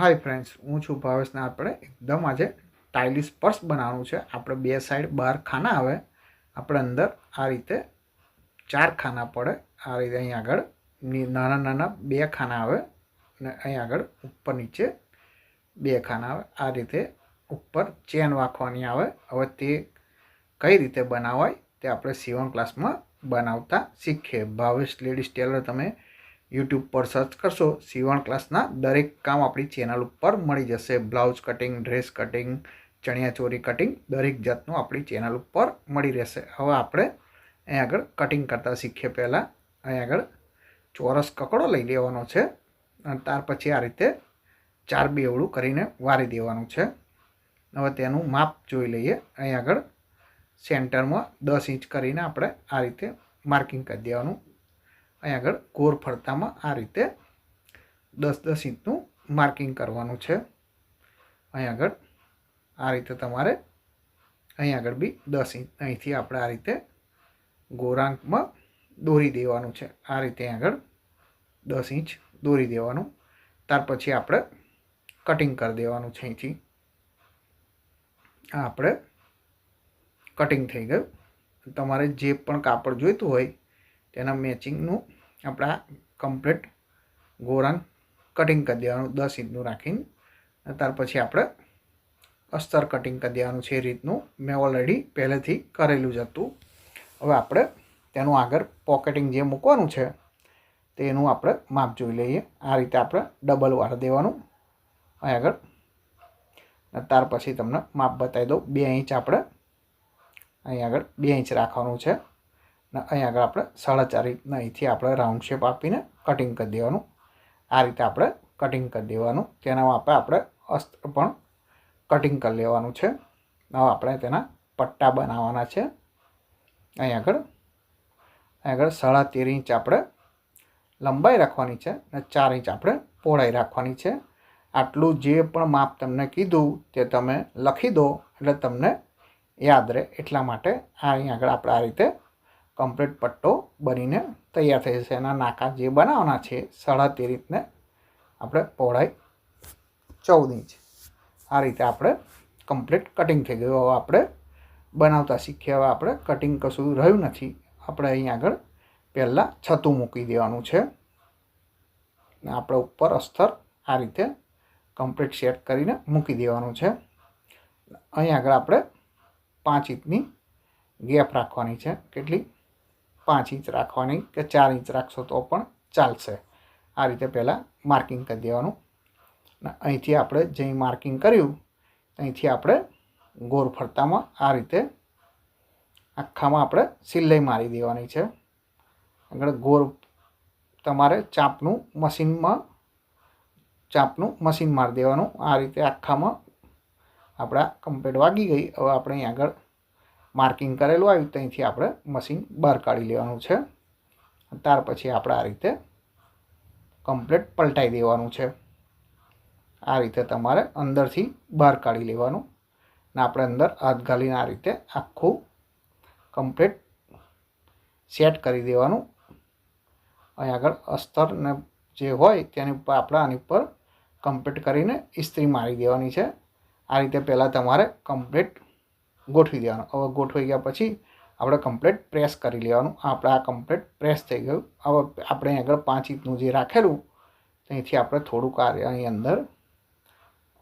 Hi friends હું છું ભાવેશને આપણે એકદમ આજે ટાઇલિશ પર્સ બનાવવાનું છે. આપણે બે સાઈડ બાર ખાના આવે. આપણે અંદર આ રીતે ચાર ખાના પડે. આ રીતે અહીં આગળ નાના નાના બે ખાના આવે અને અહીં આગળ ઉપર નીચે બે ખાના આવે. આ રીતે ઉપર ચેન વાંખવાની આવે. હવે તે કઈ રીતે બનાવાય તે આપણે સીવણ ક્લાસમાં બનાવતા શીખીએ. ભાવેશ લેડીઝ ટેલર તમે યુટ્યુબ પર સર્ચ કરશો સીવણ ક્લાસના દરેક કામ આપણી ચેનલ ઉપર મળી જશે. બ્લાઉઝ કટિંગ ડ્રેસ કટિંગ ચણિયાચોરી કટિંગ દરેક જાતનું આપણી ચેનલ ઉપર મળી રહેશે. હવે આપણે અહીં આગળ કટિંગ કરતાં શીખીએ પહેલાં. અહીં આગળ ચોરસ કકડો લઈ લેવાનો છે અને ત્યાર પછી આ રીતે ચાર બેવડું કરીને વારી દેવાનું છે. હવે તેનું માપ જોઈ લઈએ. અહીં આગળ સેન્ટરમાં દસ ઇંચ કરીને આપણે આ રીતે માર્કિંગ કરી દેવાનું. અહીં આગળ ગોર ફરતામાં આ રીતે દસ દસ ઇંચનું માર્કિંગ કરવાનું છે. અહીં આગળ આ રીતે તમારે અહીં આગળ બી દસ ઇંચ, અહીંથી આપણે આ રીતે ગોરાંકમાં દોરી દેવાનું છે. આ રીતે આગળ દસ ઇંચ દોરી દેવાનું. ત્યાર પછી આપણે કટિંગ કરી દેવાનું છે અહીંથી. આ આપણે કટિંગ થઈ ગયું. તમારે જે પણ કાપડ જોઈતું હોય તેના મેચિંગનું આપણા કમ્પ્લીટ ગોરાંગ કટિંગ કરી દેવાનું, દસ ઇંચનું રાખીને. ત્યાર પછી આપણે અસ્તર કટિંગ કરી દેવાનું છે એ રીતનું. મેં ઓલરેડી પહેલેથી કરેલું જ હતું. હવે આપણે તેનું આગળ પોકેટિંગ જે મૂકવાનું છે તેનું આપણે માપ જોઈ લઈએ. આ રીતે આપણે ડબલ વાર દેવાનું. અહીં આગળ. ત્યાર પછી તમને માપ બતાવી દઉં. બે ઇંચ આપણે અહીં આગળ બે ઇંચ રાખવાનું છે. અને અહીં આગળ આપણે સાડા ચાર ઇંચના અહીંથી આપણે રાઉન્ડ શેપ આપીને કટિંગ કરી દેવાનું. આ રીતે આપણે કટિંગ કરી દેવાનું. તેના માપે આપણે અસ્ત્ર પણ કટિંગ કરી લેવાનું છે. હવે આપણે તેના પટ્ટા બનાવવાના છે. અહીં આગળ અહીં આગળ સાડા તેર ઇંચ આપણે લંબાઈ રાખવાની છે અને ચાર ઇંચ આપણે પહોળાઈ રાખવાની છે. આટલું જે પણ માપ તમને કીધું તે તમે લખી દો એટલે તમને યાદ રહે. એટલા માટે આ અહીં આગળ આપણે આ રીતે કમ્પ્લીટ પટ્ટો બનીને તૈયાર થઈ જશે. એના નાકા જે બનાવવાના છે સાડા તેર ઇંચને આપણે પહોળાઈ ચૌદ ઇંચ. આ રીતે આપણે કમ્પ્લીટ કટિંગ થઈ ગયું. હવે આપણે બનાવતા શીખ્યા હવે આપણે કટિંગ કશું રહ્યું નથી. આપણે અહીં આગળ પહેલાં છતું મૂકી દેવાનું છે. ને આપણે ઉપર અસ્તર આ રીતે કમ્પ્લીટ સેટ કરીને મૂકી દેવાનું છે. અહીં આગળ આપણે પાંચ ઇંચની ગેપ રાખવાની છે. કેટલી? પાંચ ઇંચ રાખવાની કે ચાર ઇંચ રાખશો તો પણ ચાલશે. આ રીતે પહેલાં માર્કિંગ કરી દેવાનું. અને અહીંથી આપણે જે માર્કિંગ કર્યું, અહીંથી આપણે ગોળ ફરતામાં આ રીતે આખામાં આપણે સિલાઈ મારી દેવાની છે. આગળ ગોળ તમારે ચાપનું મશીનમાં, ચાપનું મશીન મારી દેવાનું. આ રીતે આખામાં આપણા કમ્પ્લેટ વાગી ગઈ. હવે આપણે અહીં આગળ માર્કિંગ કરેલું આવ્યું, ત્યાંથી આપણે મશીન બહાર કાઢી લેવાનું છે. ત્યાર પછી આપણે આ રીતે કમ્પ્લેટ પલટાઈ દેવાનું છે. આ રીતે તમારે અંદરથી બહાર કાઢી લેવાનું ને આપણે અંદર હાથ ઘાલીને આ રીતે આખું કમ્પ્લીટ સેટ કરી દેવાનું. અહીં આગળ અસ્તરને જે હોય તેની ઉપર આપણે આની ઉપર કમ્પ્લીટ કરીને ઇસ્ત્રી મારી દેવાની છે. આ રીતે પહેલાં તમારે કમ્પ્લીટ ગોઠવી દેવાનું. હવે ગોઠવાઈ ગયા પછી આપણે કમ્પ્લેટ પ્રેસ કરી લેવાનું. આપણે આ કમ્પ્લેટ પ્રેસ થઈ ગયું. હવે આપણે આગળ પાંચ ઇંચનું જે રાખેલું, ત્યાંથી આપણે થોડુંક આ અહીં અંદર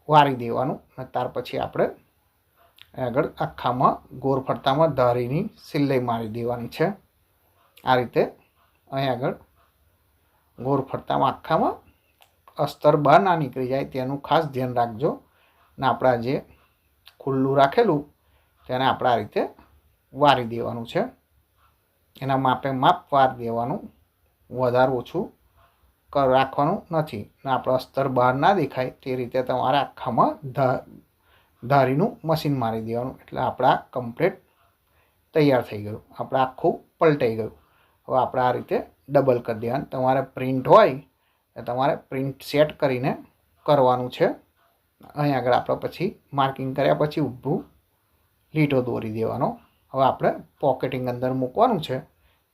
વારી દેવાનું. અને ત્યાર પછી આપણે આગળ આખામાં ગોળ ફરતામાં ધારીની સિલાઈ મારી દેવાની છે. આ રીતે અહીં આગળ ગોળ ફરતામાં આખામાં અસ્તર બહાર ના નીકળી જાય, તેનું ખાસ ધ્યાન રાખજો. ને આપણા જે ખુલ્લું રાખેલું તેને આપણે આ રીતે વારી દેવાનું છે. એના માપે માપ વાર દેવાનું. વધારે ઓછું રાખવાનું નથી. ને આપણો અસ્તર બહાર ના દેખાય તે રીતે તમારે આખામાં ધારીનું મશીન મારી દેવાનું. એટલે આપણા કમ્પ્લીટ તૈયાર થઈ ગયું. આપણે આખું પલટાઈ ગયું. હવે આપણે આ રીતે ડબલ કરી દેવાનું. તમારે પ્રિન્ટ હોય એ તમારે પ્રિન્ટ સેટ કરીને કરવાનું છે. અહીં આગળ આપણે પછી માર્કિંગ કર્યા પછી ઊભું લીટો દોરી દેવાનો. હવે આપણે પોકેટિંગ અંદર મૂકવાનું છે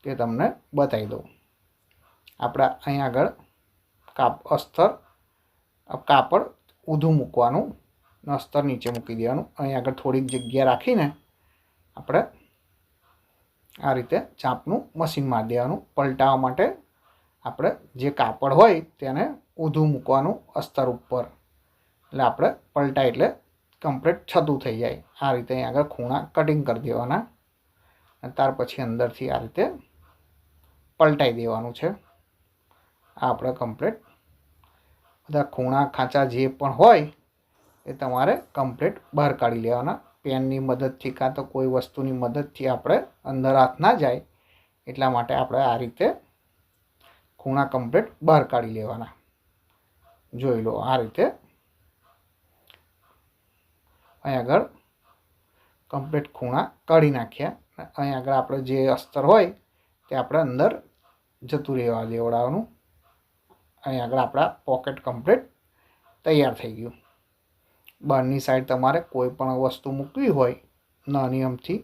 તે તમને બતાવી દઉં. આપણે અહીં આગળ કાપ, અસ્તર કાપડ ઊંધું મૂકવાનું અસ્તર નીચે મૂકી દેવાનું. અહીં આગળ થોડીક જગ્યા રાખીને આપણે આ રીતે ચાપનું મશીન મારી દેવાનું. પલટાવવા માટે આપણે જે કાપડ હોય તેને ઊંધું મૂકવાનું અસ્તર ઉપર. એટલે આપણે પલટાય એટલે કમ્પ્લીટ છતું થઈ જાય. આ રીતે આગળ ખૂણા કટિંગ કરી દેવાના. ત્યાર પછી અંદરથી આ રીતે પલટાઈ દેવાનું છે. આ આપણે કમ્પ્લીટ બધા ખૂણા ખાંચા જે પણ હોય એ તમારે કમ્પ્લીટ બહાર કાઢી લેવાના. પેનની મદદથી કાં તો કોઈ વસ્તુની મદદથી આપણે અંદર હાથ ના જાય એટલા માટે આપણે આ રીતે ખૂણા કમ્પ્લીટ બહાર કાઢી લેવાના. જોઈ લો આ રીતે અહીં આગળ કમ્પ્લીટ ખૂણા કાઢી નાખ્યા. અહીં આગળ આપણે જે અસ્તર હોય તે આપણે અંદર જતું રહેવા દેવડાવવાનું અહીં આગળ આપણા પોકેટ કમ્પ્લીટ તૈયાર થઈ ગયું. બહારની સાઈડ તમારે કોઈ પણ વસ્તુ મૂકવી હોય, નાની અમથી,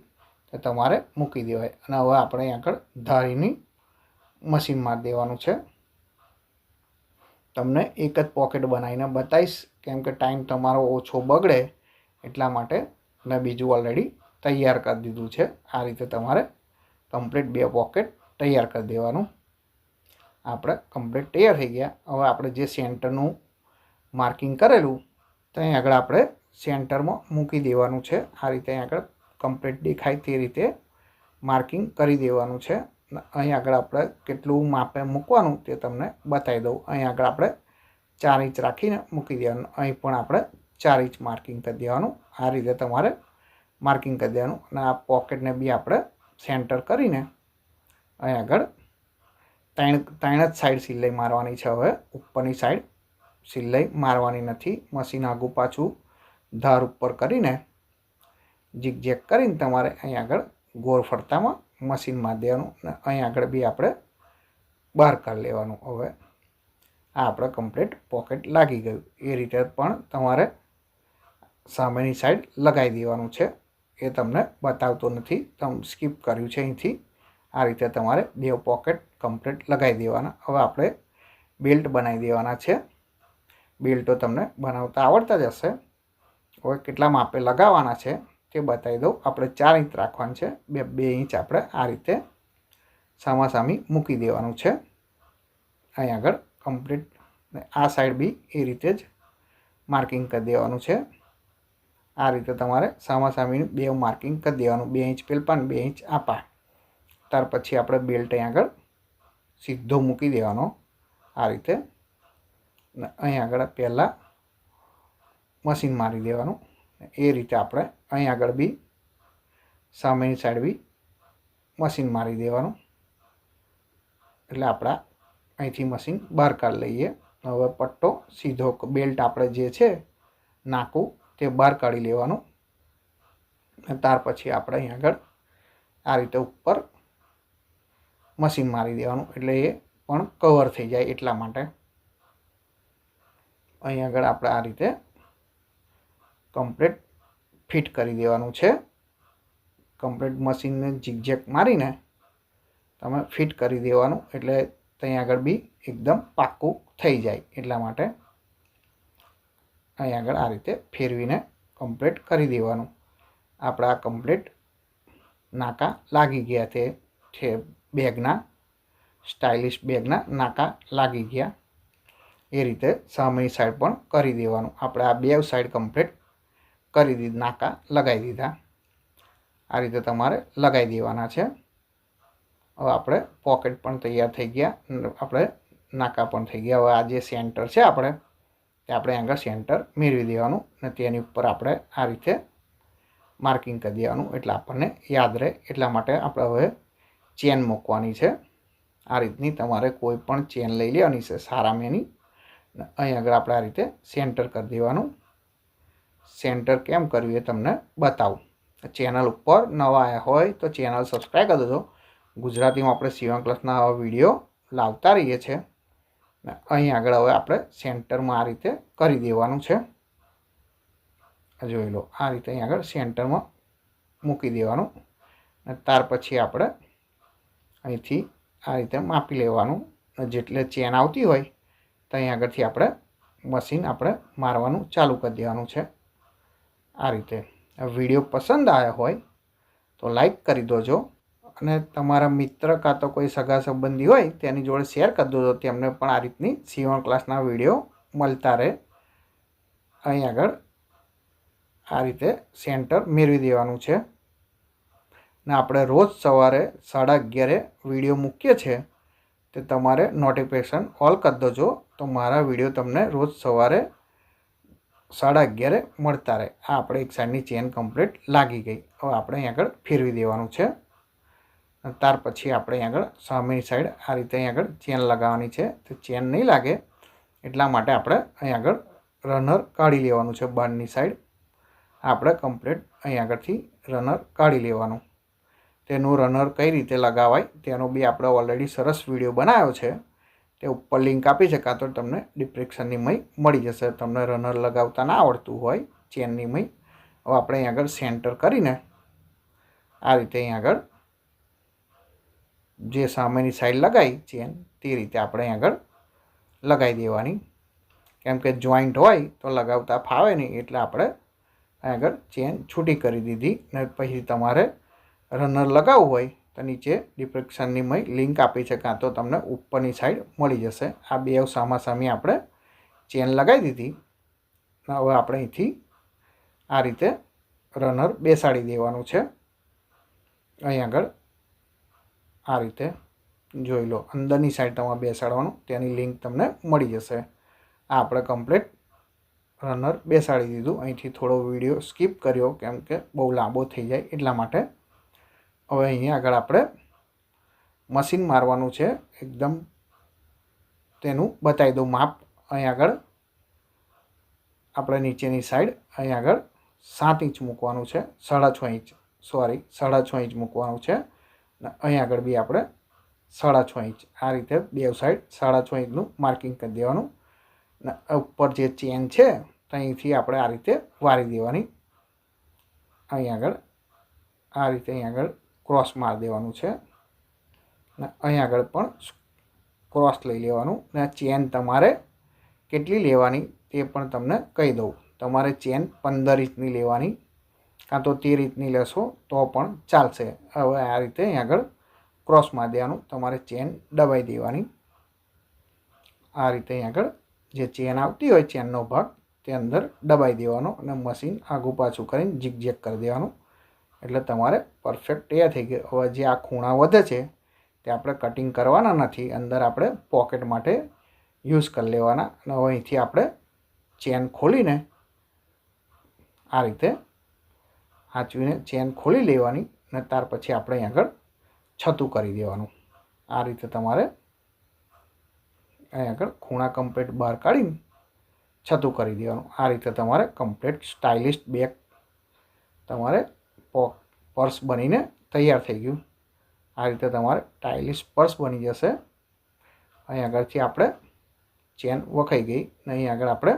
તો તમારે મૂકી દેવાય. અને હવે આપણે અહીં આગળ ધારીની મશીનમાં દેવાનું છે. તમને એક જ પોકેટ બનાવીને બતાવીશ. કેમ કે ટાઈમ તમારો ઓછો બગડે એટલા માટે મેં બીજું ઓલરેડી તૈયાર કરી દીધું છે. આ રીતે તમારે કમ્પ્લીટ બે પોકેટ તૈયાર કરી દેવાનું. આપણે કમ્પ્લીટ તૈયાર થઈ ગયા. હવે આપણે જે સેન્ટરનું માર્કિંગ કરેલું, તો અહીં આગળ આપણે સેન્ટરમાં મૂકી દેવાનું છે. આ રીતે અહીં આગળ કમ્પ્લીટ દેખાય તે રીતે માર્કિંગ કરી દેવાનું છે. અહીં આગળ આપણે કેટલું માપે મૂકવાનું તે તમને બતાવી દઉં. અહીં આગળ આપણે ચાર ઇંચ રાખીને મૂકી દેવાનું. અહીં પણ આપણે ચાર ઇંચ માર્કિંગ કરી દેવાનું. આ રીતે તમારે માર્કિંગ કરી દેવાનું અને આ પોકેટને બી આપણે સેન્ટર કરીને અહીં આગળ ત્રણ ત્રણ જ સાઈડ સિલાઈ મારવાની છે હવે. ઉપરની સાઈડ સિલાઈ મારવાની નથી. મશીન આગું પાછું ધાર ઉપર કરીને ઝીક કરીને તમારે અહીં આગળ ગોળ ફરતામાં મશીન મારી દેવાનું અને અહીં આગળ બી આપણે બહાર કાઢી લેવાનું. હવે આ આપણે કમ્પ્લીટ પોકેટ લાગી ગયું. એ રીતે પણ તમારે સામેની સાઈડ લગાવી દેવાનું છે. એ તમને બતાવતો નથી. તમે સ્કીપ કર્યું છે અહીંથી. આ રીતે તમારે બે પોકેટ કમ્પ્લીટ લગાવી દેવાના. હવે આપણે બેલ્ટ બનાવી દેવાના છે. બેલ્ટો તમને બનાવતા આવડતા જ હશે. હવે કેટલા માપે લગાવવાના છે તે બતાવી દઉં. આપણે ચાર ઇંચ રાખવાનું છે. બે બે ઇંચ આપણે આ રીતે સામાસામી મૂકી દેવાનું છે. અહીં આગળ કમ્પ્લીટ આ સાઈડ બી એ રીતે જ માર્કિંગ કરી દેવાનું છે. આ રીતે તમારે સામાસામીનું બે માર્કિંગ કરી દેવાનું. બે ઇંચ પેલપાન બે ઇંચ આપા. ત્યાર પછી આપણે બેલ્ટ અહીં આગળ સીધો મૂકી દેવાનો. આ રીતે. અહીં આગળ પહેલાં મશીન મારી દેવાનું. એ રીતે આપણે અહીં આગળ બી સામેની સાઈડ બી મશીન મારી દેવાનું. એટલે આપણા અહીંથી મશીન બહાર કાઢી લઈએ. હવે પટ્ટો સીધો બેલ્ટ આપણે જે છે નાકું તે બહાર કાઢી લેવાનું ત્યાર પછી આપણે અહીં આગળ આ રીતે ઉપર મશીન મારી દેવાનું. એટલે એ પણ કવર થઈ જાય એટલા માટે. અહીં આગળ આપણે આ રીતે કમ્પ્લીટ ફિટ કરી દેવાનું છે. કમ્પ્લીટ મશીનને ઝીકઝેક મારીને તમે ફિટ કરી દેવાનું. એટલે ત્યાં આગળ બી એકદમ પાક્કું થઈ જાય એટલા માટે. અહીં આગળ આ રીતે ફેરવીને કમ્પ્લીટ કરી દેવાનું. આપણા કમ્પ્લીટ નાકા લાગી ગયા તે છે બેગના સ્ટાઇલિશ બેગના નાકા લાગી ગયા. એ રીતે સામેની સાઈડ પણ કરી દેવાનું. આપણે આ બે સાઈડ કમ્પ્લીટ કરી દીધી નાકા લગાવી દીધા. આ રીતે તમારે લગાવી દેવાના છે. હવે આપણે પોકેટ પણ તૈયાર થઈ ગયા. આપણે નાકા પણ થઈ ગયા. હવે આ જે સેન્ટર છે આપણે તે આપણે આગળ સેન્ટર મેળવી દેવાનું અને તેની ઉપર આપણે આ રીતે માર્કિંગ કરી દેવાનું. એટલે આપણને યાદ રહે. એટલા માટે આપણે હવે ચેન મૂકવાની છે. આ રીતની તમારે કોઈ પણ ચેન લઈ લેવાની છે સારા મેની. અહીં આગળ આપણે આ રીતે સેન્ટર કરી દેવાનું. સેન્ટર કેમ કર્યું એ તમને બતાવું. ચેનલ ઉપર નવા આવ્યા હોય તો ચેનલ સબસ્ક્રાઈબ કરી દેજો. ગુજરાતીમાં આપણે સીવણ ક્લાસના આવા વીડિયો લાવતા રહીએ છીએ. અહીં આગળ હવે આપણે સેન્ટરમાં આ રીતે કરી દેવાનું છે. જોઈ લો, આ રીતે અહીં આગળ સેન્ટરમાં મૂકી દેવાનું. અને ત્યાર પછી આપણે અહીંથી આ રીતે માપી લેવાનું. જેટલે ચેન આવતી હોય, તો અહીં આગળથી આપણે મશીન આપણે મારવાનું ચાલુ કરી દેવાનું છે. આ રીતે. વીડિયો પસંદ આવ્યો હોય, તો લાઈક કરી દેજો. અને તમારા મિત્ર કાં તો કોઈ સગા સંબંધી હોય, તેની જોડે શેર કરી દેજો તેમને પણ આ રીતની સીવણ ક્લાસના વીડિયો મળતા રહે. અહીં આગળ આ રીતે સેન્ટર મેળવી દેવાનું છે. ને આપણે રોજ સવારે સાડા અગિયારે વીડિયો મૂકીએ છીએ, તે તમારે નોટિફિકેશન ઓલ કરી દેજો, તો મારા વીડિયો તમને રોજ સવારે સાડા અગિયારે મળતા રહે. આ આપણે એક સાઈડની ચેન કમ્પ્લીટ લાગી ગઈ. હવે આપણે અહીં આગળ ફેરવી દેવાનું છે. ત્યાર પછી આપણે આગળ સામેની સાઈડ આ રીતે અહીં આગળ ચેન લગાવવાની છે. તો ચેન નહીં લાગે એટલા માટે આપણે અહીં આગળ રનર કાઢી લેવાનું છે બહારની સાઈડ આપણે કમ્પ્લીટ અહીં આગળથી રનર કાઢી લેવાનું. તેનું રનર કઈ રીતે લગાવાય તેનો બી આપણે ઓલરેડી સરસ વીડિયો બનાવ્યો છે. તે ઉપર લિંક આપી છે, કાં તો તમને ડિપ્રેક્શનની મય મળી જશે. તમને રનર લગાવતા ના આવડતું હોય ચેનની મય. હવે આપણે અહીં આગળ સેન્ટર કરીને આ રીતે અહીં આગળ જે સામેની સાઈડ લગાવી ચેન તે રીતે આપણે આગળ લગાવી દેવાની. કેમ કે જોઈન્ટ હોય તો લગાવતા ફાવે નહીં, એટલે આપણે આગળ ચેન છૂટી કરી દીધી. ને પછી તમારે રનર લગાવવું હોય તો નીચે ડિપ્રેક્શનની મય લિંક આપી છે, કાં તો તમને ઉપરની સાઈડ મળી જશે. આ બે સામાસામી આપણે ચેન લગાવી દીધી. હવે આપણે અહીંથી આ રીતે રનર બેસાડી દેવાનું છે. અહીં આગળ આ રીતે જોઈ લો. અંદરની સાઈડ તમારે બેસાડવાનું તેની લિંક તમને મળી જશે. આ આપણે કમ્પ્લીટ રનર બેસાડી દીધું. અહીંથી થોડો વીડિયો સ્કીપ કર્યો, કેમ કે બહુ લાંબો થઈ જાય એટલા માટે. હવે અહીંયા આગળ આપણે મશીન મારવાનું છે. એકદમ તેનું બતાવી દઉં માપ. અહીં આગળ આપણે નીચેની સાઈડ અહીં આગળ સાત ઇંચ મૂકવાનું છે. સાડા છ ઇંચ, સોરી, સાડા છ ઇંચ મૂકવાનું છે. અને અહીં આગળ બી આપણે સાડા છ ઇંચ. આ રીતે બે સાઈડ સાડા છ ઇંચનું માર્કિંગ કરી દેવાનું. અને ઉપર જે ચેન છે ત્યાંથી આપણે આ રીતે વારી દેવાની. અહીં આગળ, આ રીતે અહીં આગળ ક્રોસ મારી દેવાનું છે. અને અહીં આગળ પણ ક્રોસ લઈ લેવાનું. ને ચેન તમારે કેટલી લેવાની તે પણ તમને કહી દઉં. તમારે ચેન પંદર ઇંચની લેવાની. કાં તો તે રીતની લેશો તો પણ ચાલશે. હવે આ રીતે અહીં આગળ ક્રોસ મારી દેવાનું તમારે ચેન દબાઈ દેવાની. આ રીતે અહીં આગળ જે ચેન આવતી હોય ચેનનો ભાગ તે અંદર દબાઈ દેવાનો અને મશીન આગું પાછું કરીને જીગજેક કરી દેવાનું. એટલે તમારે પરફેક્ટ એ થઈ ગયું. હવે જે આ ખૂણા વધે છે તે આપણે કટિંગ કરવાના નથી. અંદર આપણે પોકેટ માટે યુઝ કરી લેવાના. અને અહીંથી આપણે ચેન ખોલીને આ રીતે હાંચવીને ચેન ખોલી લેવાની અને ત્યાર પછી આપણે અહીં આગળ છતું કરી દેવાનું. આ રીતે તમારે અહીં આગળ ખૂણા કમ્પ્લીટ બહાર કાઢીને છતું કરી દેવાનું. આ રીતે તમારે કમ્પ્લીટ સ્ટાઇલિશ બેગ તમારે પર્સ બનીને તૈયાર થઈ ગયું. આ રીતે તમારે સ્ટાઇલિશ પર્સ બની જશે. અહીં આગળથી આપણે ચેન વખાઈ ગઈ અને અહીં આગળ આપણે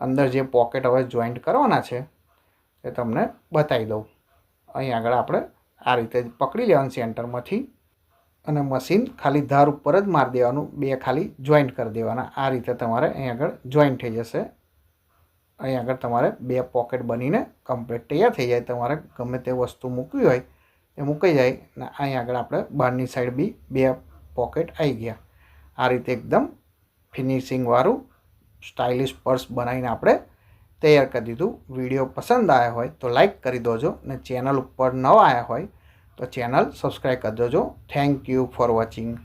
અંદર જે પોકેટ હવે જોઈન્ટ કરવાના છે એ તમને બતાવી દઉં. અહીં આગળ આપણે આ રીતે પકડી લેવાનું સેન્ટરમાંથી અને મશીન ખાલી ધાર ઉપર જ મારી દેવાનું, બે ખાલી જોઈન્ટ કરી દેવાના. આ રીતે તમારે અહીં આગળ જોઈન્ટ થઈ જશે. અહીં આગળ તમારે બે પોકેટ બનીને કમ્પ્લીટ તૈયાર થઈ જાય. તમારે ગમે તે વસ્તુ મૂકવી હોય એ મૂકાઈ જાય. ને અહીં આગળ આપણે બહારની સાઈડ બી બે પોકેટ આવી ગયા. આ રીતે એકદમ ફિનિશિંગવાળું સ્ટાઇલિશ પર્સ બનાવીને આપણે તૈયાર કરી દીધું. વીડિયો પસંદ આવ્યા હોય તો લાઈક કરી દોજો ને ચેનલ ઉપર નવા આવ્યા હોય તો ચેનલ સબસ્ક્રાઈબ કરી દેજો. Thank you for watching.